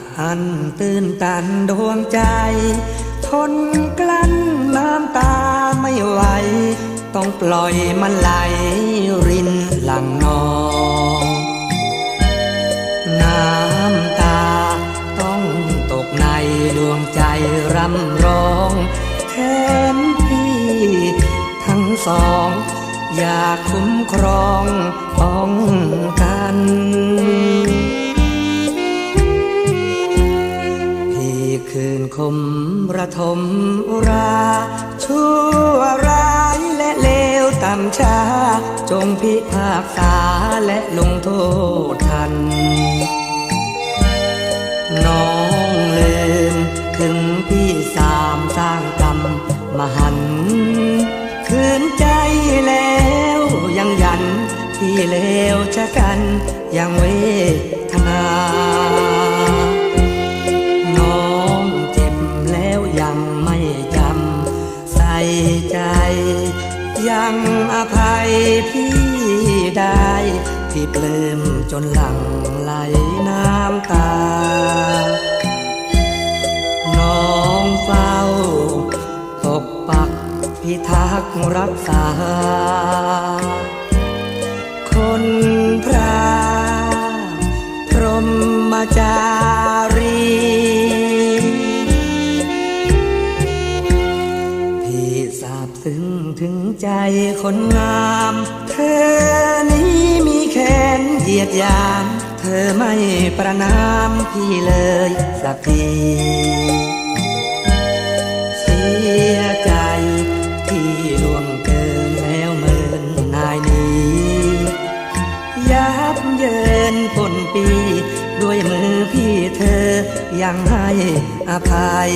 ดอันตื้นตันดวงใจ ทนกลั้นน้ำตาไม่ไหว ต้องปล่อยมันไหลรินหลังนองน้ำตาต้องตกในดวงใจรำร้องแทนพี่ทั้งสอง อยากคุ้มครองป้อง รา ชั่วร้ายและเลวต่ำช้า จงพิพากษาและลงโทษทัน น้องลืมถึงพี่สามสร้างกรรมมหันคืนใจแล้วยังยันที่เลวชะกันยังเวทนา อภัยพี่ได้ที่ปลื้มจนหลั่งไหลน้ำตา น้องเฝ้า ตกปักพิทักษ์รักษา ถึงใจคนงาม เธอนี้มีแขนเหยียดยาม เธอไม่ประนามพี่เลยสักทีเสียใจที่ล่วงเกินแล้วเมินนายนี้ยับเยินปนปี ด้วยมือพี่เธอยังให้อภัย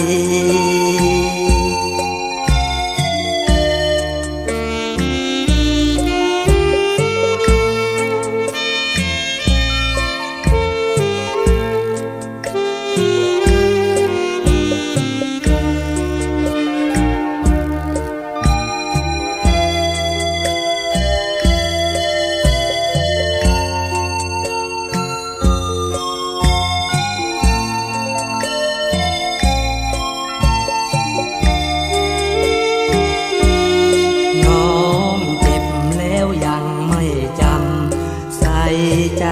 ใจ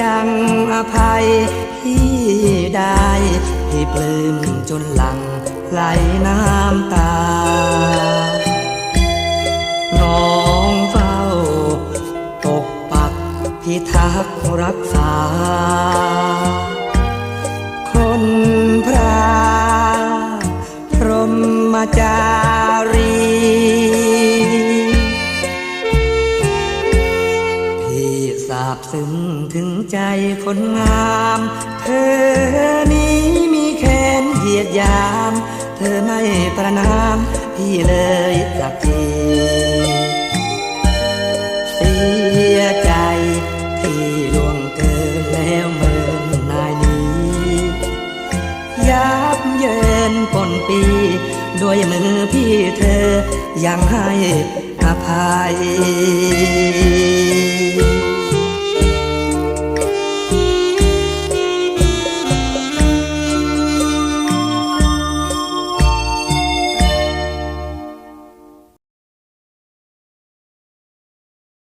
ยังอภัยพี่ได้พี่ปลื้มจนหลังไหลน้ำตา น้องเฝ้า ปกปักพิทักษ์รักษา คนพระพรหมจารี ซึ้งถึงใจคนงาม เธอนี้มีแขนเหยียดยาม เธอไม่ประนามพี่เลยสักทีเสียใจที่ลวงเกินแล้วเมินนายนี้ยับเยินปนปี ด้วยมือพี่เธอยังให้อภัย